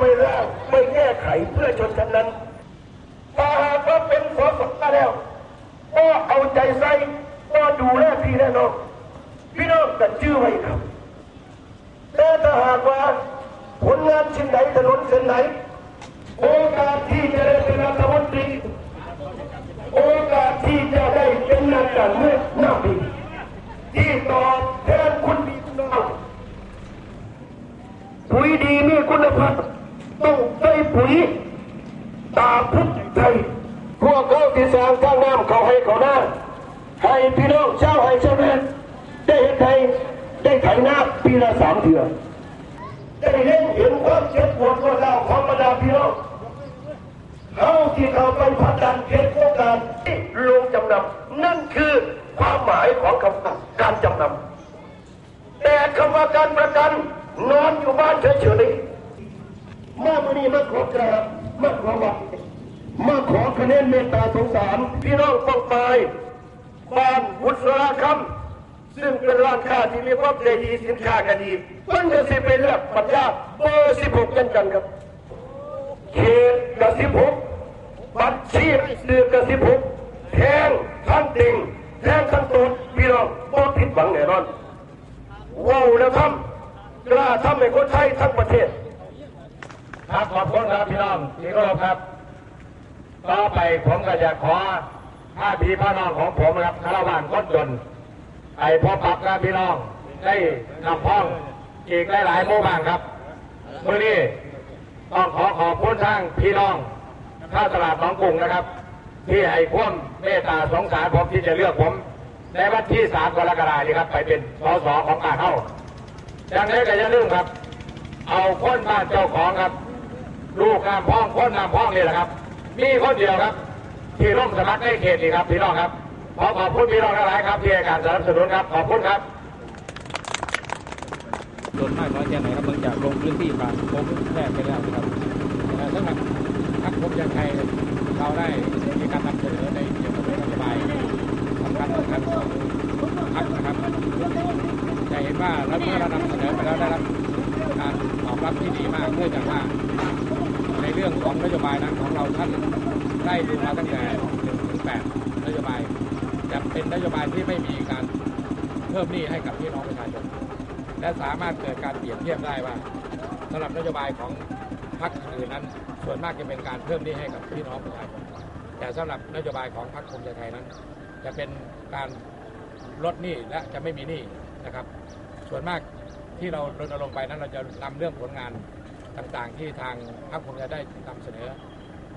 ไม่ร่าไม่แก้ไขเพื่อชนชั้นนั้นถ้าหาก็เป็นสอสอแล้วก็เอาใจใส่ก็ดูแลพี่แน่นอนพี่น้องกันชื่อไว้ครับแต่ถ้าหากว่าผลงานชิ้นไหนถนนเส้นไหน โอกาสที่จะได้เป็นรัฐมนตรีโอกาสที่จะได้เป็นนักการเมืองน่าดี ปุ๋ยตาพุทธไทยพวกเขาที่สร้างทางน้ำเขาให้เขาหน้าให้พี่น้องชาให้ชาวแม่ได้เห็นไทยได้ไถนาปีละสามเถื่อได้เห็นเห็นความเจ็บปวดของเราของบรรดาพี่น้องเขาที่เขาไปพัฒนาเขตโครงการที่ลงจำนำนั่นคือความหมายของคำว่าการจำนำแต่คำว่าการประกันนอนอยู่บ้านเฉยๆ มาวันนี้มาขอกราบมาขอวัดมาขอคะแนนเมตตาสงสาร พี่น้องปองไปบ้านบุษราคำซึ่งเป็นร้านค้าที่มีความใจดีสินค้ากันดีมันจะสิเป็นเลือกปัญญาเบอร์สิบหกกันกันครับเขตกับสิบหกบัตรชีพซื้อกับสิบหกแทงทั้งติ่งแทงทั้งตูดพี่น้องบ่ผิดหวังแน่นอนว้าวแล้วทำกล้าทำให้คนไทยทั้งประเทศ ครับขอบคุณครับพี่น้องที่เคารพครับ ต่อไปผมก็จะขอผ้าพีผ้าน้องของผมนะครับคารวานคนจนไอ้พบปักกับพี่น้องได้นำพ้องอีกหลายๆหมู่บ้านครับมื่อนี้ต้องขอขอบคุณทางพี่น้องท่าตลาดหนองกรุงนะครับ ที่ให้ความเมตตาสงสารผมที่จะเลือกผมในวันที่สามกรกฎาคมนี้ครับ ไปเป็นสสของบ้านเฮาอย่างนี้ก็อย่าลืมครับ เอาคนบ้านเจ้าของครับ ลูกน้ำพ้องคนน้ำพ้องนี่แหละครับ มีคนเดียวครับ ที่ร่วมสมัครในเขตนี้ครับพี่น้องครับขอขอบคุณพี่น้องทั้งหลายครับที่ให้การสนับสนุนครับขอบคุณครับโดนมากน้อยแค่ไหนครับเนื่องจากลงพื้นที่ผ่านพบแพทย์ไปแล้วนะครับเอ่อสำหรับพรรคภูมิใจไทยเราได้มีการนำเสนอในเกี่ยวกับนโยบายสำคัญสำคัญของพรรคนะครับจะเห็นว่าเราเมื่อเรานำเสนอไปแล้วได้รับการตอบรับที่ดีมากเนื่องจากว่า เรื่องของนโยบายนั้นของเราท่านได้ดูมาตั้งแต่1ถึง8นโยบายจะเป็นนโยบายที่ไม่มีการเพิ่มหนี้ให้กับพี่น้องประชาชนและสามารถเกิดการเปรียบเทียบได้ว่าสำหรับนโยบายของพรรคอื่นนั้น ส่วนมากจะเป็นการเพิ่มหนี้ให้กับพี่น้องประชาชนแต่สำหรับนโยบายของพรรคภูมิใจไทยนั้น จะเป็นการลดหนี้และจะไม่มีหนี้นะครับ ส่วนมากที่เรารณรงค์ไปนั้นเราจะนำเรื่องผลงาน ต่างๆ ที่ทางพรรคภูมิใจได้นำเสนอ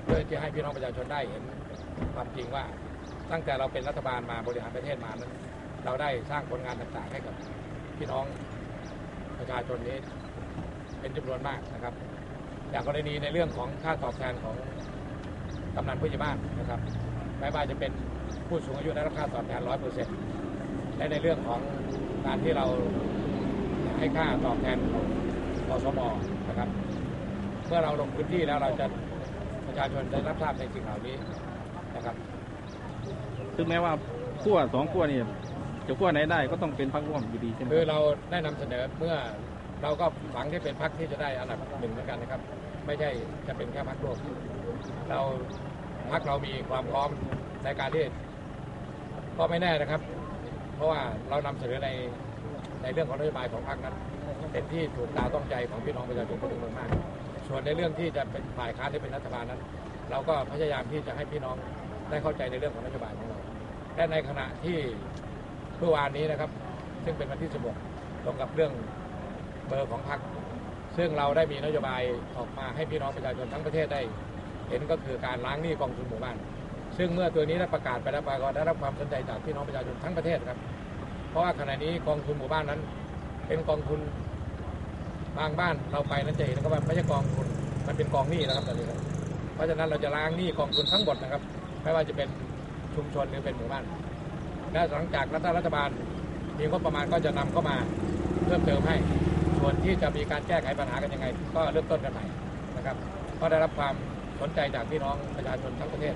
เพื่อที่ให้พี่น้องประชาชนได้เห็นความจริงว่าตั้งแต่เราเป็นรัฐบาลมาบริหารประเทศมานั้นเราได้สร้างผลงานต่างๆให้กับพี่น้องประชาชนนี้เป็นจำนวนมากนะครับอย่างกรณีในเรื่องของค่าตอบแทนของกำนันผู้ใหญ่บ้านนะครับไม่ว่าจะเป็นผู้สูงอายุได้รับค่าตอบแทนร้อยเปอร์เซ็นต์และในเรื่องของการที่เราให้ค่าตอบแทนของกสมนะครับ เมื่อเราลงพื้นที่แล้วเราจะประชาชนได้รับทราบในสิ่งเหล่านี้นะครับซึ่งแม้ว่าขั้วสองขั้วนี่จะขั้วไหนได้ก็ต้องเป็นพรรคร่วมอยู่ดีใช่ไหมคือเราได้นำเสนอเมื่อเราก็หวังที่เป็นพรรคที่จะได้อันดับหนึ่งเหมือนกันนะครับ ไม่ใช่จะเป็นแค่พรรคร่วมเราพรรคเรามีความพร้อมในการที่ก็ไม่แน่นะครับ เพราะว่าเรานำเสนอในในเรื่องของนโยบายของพรรคนั้นเป็นที่ถูกตาต้องใจของพี่น้องประชาชนเป็นจำนวนมาก ส่วนในเรื่องที่จะเป็นฝ่ายค้านที่เป็นรัฐบาลนั้น เราก็พยายามที่จะให้พี่น้องได้เข้าใจในเรื่องของนโยบายของเราและในขณะที่เมื่อวานนี้นะครับ ซึ่งเป็นวันที่16ตรงกับเรื่องเบอร์ของพรรคซึ่งเราได้มีนโยบายออกมาให้พี่น้องประชาชนทั้งประเทศได้ เห็นก็คือการล้างหนี้กองทุนหมู่บ้าน ซึ่งเมื่อตัวนี้ได้ประกาศไปแล้วปรากฏได้รับความสนใจจากพี่น้องประชาชนทั้งประเทศครับ เพราะว่าขณะนี้กองทุนหมู่บ้านนั้น เป็นกองทุน บางบ้านเราไปนั้นจะเห็นนะครับว่าไม่ใช่กองทุนมันเป็นกองหนี้นะครับตอนนี้ครับเพราะฉะนั้นเราจะล้างหนี้กองทุนทั้งหมดนะครับ ไม่ว่าจะเป็นชุมชนหรือเป็นหมู่บ้านและหลังจากรัฐรัฐบาลมีงบประมาณก็จะนำเข้ามาเพิ่มเติมให้ ส่วนที่จะมีการแก้ไขปัญหากันยังไง ก็เริ่มต้นกันใหม่นะครับก็ได้รับความสนใจจากพี่น้องประชาชนทั้งประเทศ